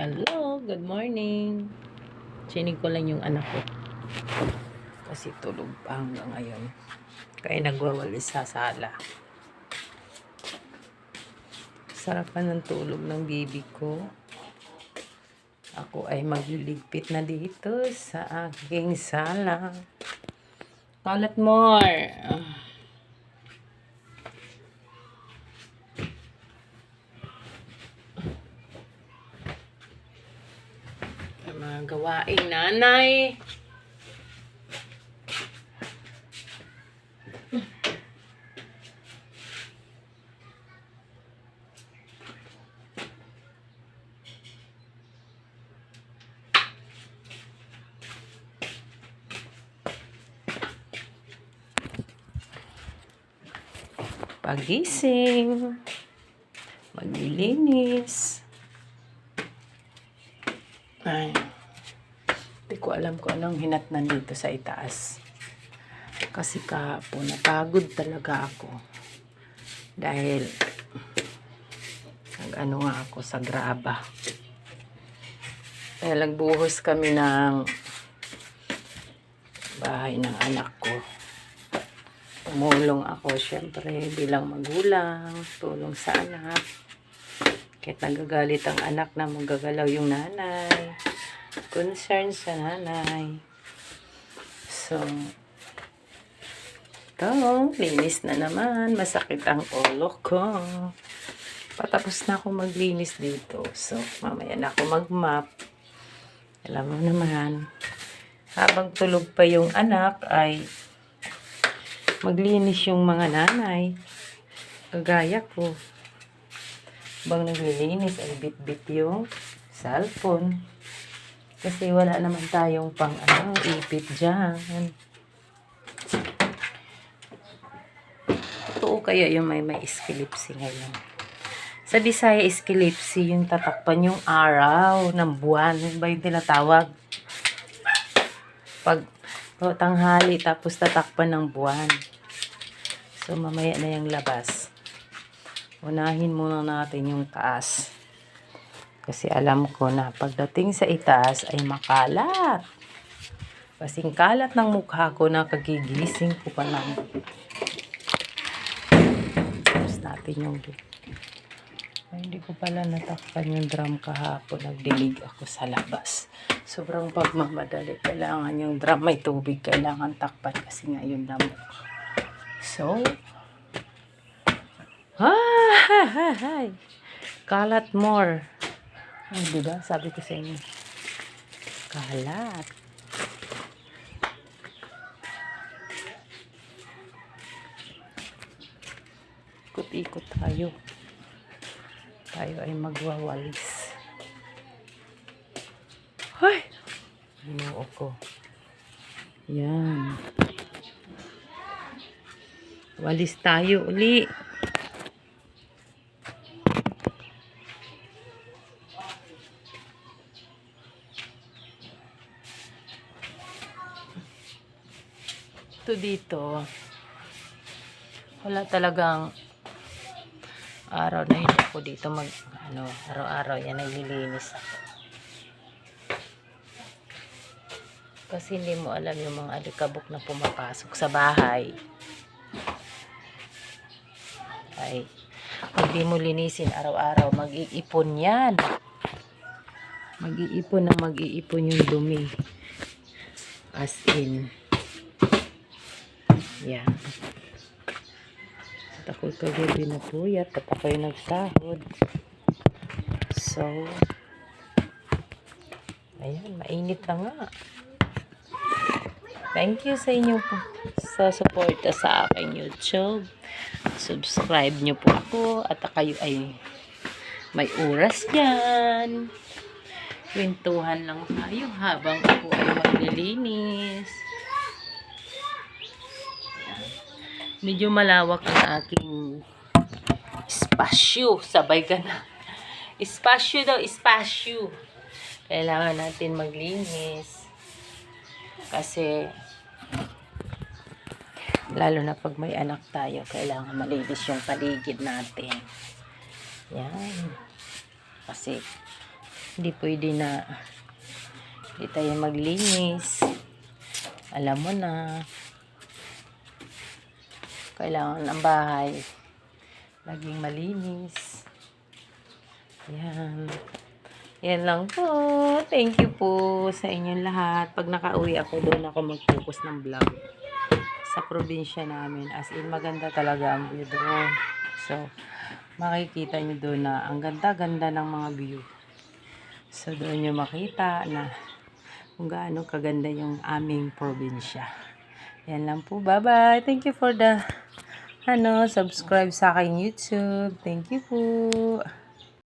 Hello, good morning. Chinig ko lang yung anak ko. Kasi tulog pa hanggang ngayon. Kaya nagwawalis sa sala. Sarap pa ng tulog ng baby ko. Ako ay magliligpit na dito sa aking sala. Kalat more. Ah. Ang mga gawaing nanay. Pagising. Maglilinis. Ay. Ko alam kung anong hinatnan dito sa itaas. Kasi kahapon, napagod talaga ako. Dahil, nag ano nga ako sa graba. Dahil nagbuhos kami ng bahay ng anak ko. Tumulong ako, syempre, bilang magulang, tulong sa anak. Kahit nagagalit ang anak na magagalaw yung nanay. Concern sa nanay. So, ito, linis na naman. Masakit ang ulo ko. Patapos na ako maglinis dito. So, mamaya na ako mag-map. Alam mo naman, habang tulog pa yung anak ay maglinis yung mga nanay. Kagaya ko. Bang naglilinis ay bit-bit yung cellphone. Kasi wala naman tayong pang ano, ipit dyan. Totoo kaya yung may may iskilipsi ngayon. Sa Bisaya, iskilipsi yung tatakpan yung araw ng buwan. Yun ba yung tinatawag? Pag o, tanghali tapos tatakpan ng buwan. So, mamaya na yung labas. Unahin muna natin yung taas. Kasi alam ko na pagdating sa itaas ay makalat. Kasing kalat ng mukha ko na kagigising ko pa lang. Tapos natin yung... Ay, hindi ko pala natakpan yung drum kahapon. Nagdilig ako sa labas. Sobrang pagmamadali. Kailangan yung drum may tubig. Kailangan takpan kasi nga yung lamok. So, ah, ha, ha, ha. Kalat more. Ay, di ba? Sabi ko sa inyo. Kalat. Ikot-ikot tayo. Tayo ay magwawalis. Ay! Ginoo ko. Yan. Walis tayo uli. Ito dito. Wala talagang araw na yun ako dito mag ano, araw-araw yan naglilinis ako. Kasi hindi mo alam yung mga alikabok na pumapasok sa bahay. Ay, pag di mo linisin araw-araw, mag-iipon yan. Mag-iipon na mag-iipon yung dumi. As in. Yan. At ako'y kagabi na puyat at ako'y nagsahod. So, ayan, mainit na nga. Thank you sa inyo po sa suporta sa aking YouTube. Subscribe nyo po ako at kayo ay may oras dyan. Kwentuhan lang tayo habang ako ay maglilinis. Medyo malawak ang aking espasyo. Sabay ka na. Espasyo daw, espasyo. Kailangan natin maglinis. Kasi, lalo na pag may anak tayo, kailangan malinis yung paligid natin. Yan. Kasi, Hindi pwede na hindi tayo maglinis. Alam mo na. Kailangan ang bahay laging malinis. Yan. Yan lang po. Thank you po sa inyong lahat. Pag nakauwi ako, doon ako mag-focus ng vlog sa probinsya namin. As in, maganda talaga ang view doon. So, makikita nyo doon na ang ganda-ganda ng mga view. So, doon nyo makita na kung gaano kaganda yung aming probinsya. Yan lang po. Bye-bye. Thank you for the ano, subscribe sa aking YouTube. Thank you po.